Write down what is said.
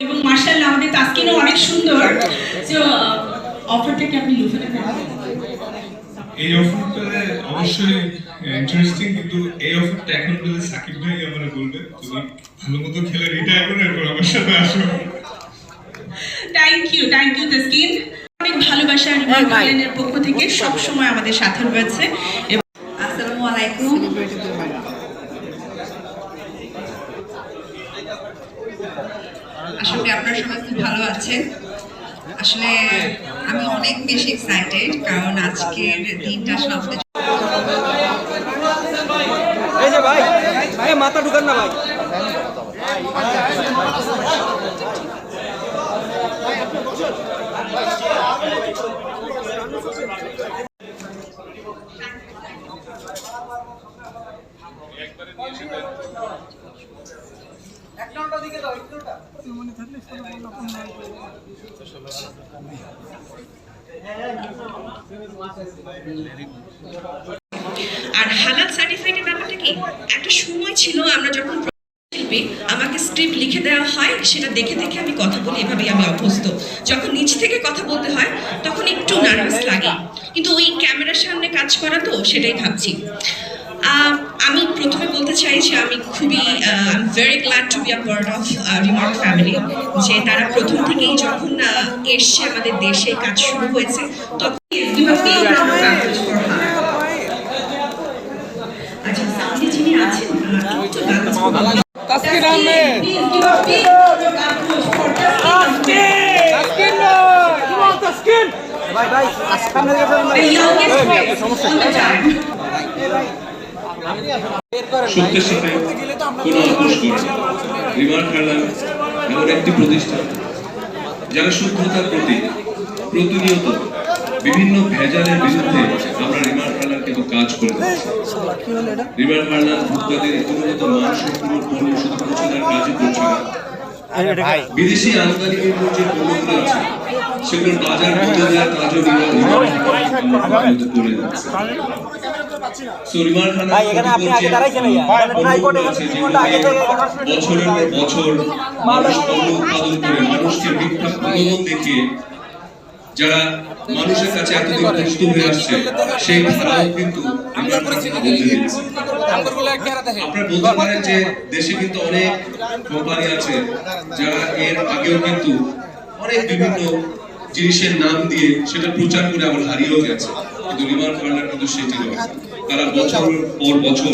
এবং মার্শাল্লাহ আমাদের তাস্কিনও অনেক সুন্দর। তো অফারটা কি আপনি লুফে নেবেন এই অফারটা অবশ্যই ইন্টারেস্টিং কিন্তু এই অফারটা এখন বলে সাকিব ভাই আমার বলবে তুমি ভালো মতো খেলে রিটায়ার করে এরপর আমার সাথে আসো। Thank you thank you Taskin. অনেক ভালোবাসা রিমার গার্ডেনের পক্ষ থেকে সব সময় আমাদের সাথে রয়েছে। এবং আসসালামু আলাইকুম। আসলে আপনারা সবাই খুব ভালো আছেন। আসলে আমি অনেক বেশি এক্সাইটেড কারণ আজকের দিনটা আসলে আমাদের ভাই ভাই মাথা ঢুকান না ভাই। আর হালাল সার্টিফাইডের ব্যাপারটা কি? একটা সময় ছিল, আমরা যখন শিল্পী, আমাকে স্ক্রিপ্ট লিখে দেওয়া হয়, সেটা দেখে দেখে আমি কথা বলি, এভাবেই আমি অভ্যস্ত। যখন নিচ থেকে কথা বলতে হয়, তখন একটু নার্ভাস লাগে। কিন্তু ওই ক্যামেরার সামনে কাজ করা তো, সেটাই ভাবছি। আমি প্রথমে বলতে চাই যে আমি খুবই I very glad to be a part of Remark family যে তারা প্রথম থেকেই যখন এসছে আমাদের দেশে কাজ শুরু হয়েছে তখন আচ্ছা সামনে যিনি আছেন। তাসকিন আহমেদ সত্যের সাথে কোনো আপোষ করে। রিমার খেলা এমন একটি প্রতিষ্ঠান যারা শুদ্ধতার প্রতি প্রতিনিয়ত বিভিন্ন ভেজালের বিরুদ্ধে আমরা রিমার খেলার কিন্তু কাজ করে রিমার খেলার ভোক্তাদের গুণগত মান সম্পূর্ণ পণ্য শুধু পৌঁছে কাজই করছে না বিদেশি আমদানিকৃত যে পণ্যগুলো আছে সেগুলো বাজার বদলে দেওয়ার কাজও ভাই, এখানে আপনি আগে দাঁড়াইছেন বছরের পর বছর মানুষ পণ্য উৎপাদন করে মানুষকে মিথ্যা প্রলোভন দেখিয়ে যারা মানুষের কাছে এতদিন কষ্ট হয়ে আসছে সেই ধারাও কিন্তু আমরা আপনারা বলতে পারেন যে দেশে কিন্তু অনেক কোম্পানি আছে যারা এর আগেও কিন্তু অনেক বিভিন্ন জিনিসের নাম দিয়ে সেটা প্রচার করে আবার হারিয়েও গেছে। কিন্তু রিমার ফান্ডার কিন্তু সেটি রয়েছে তারা বছর পর বছর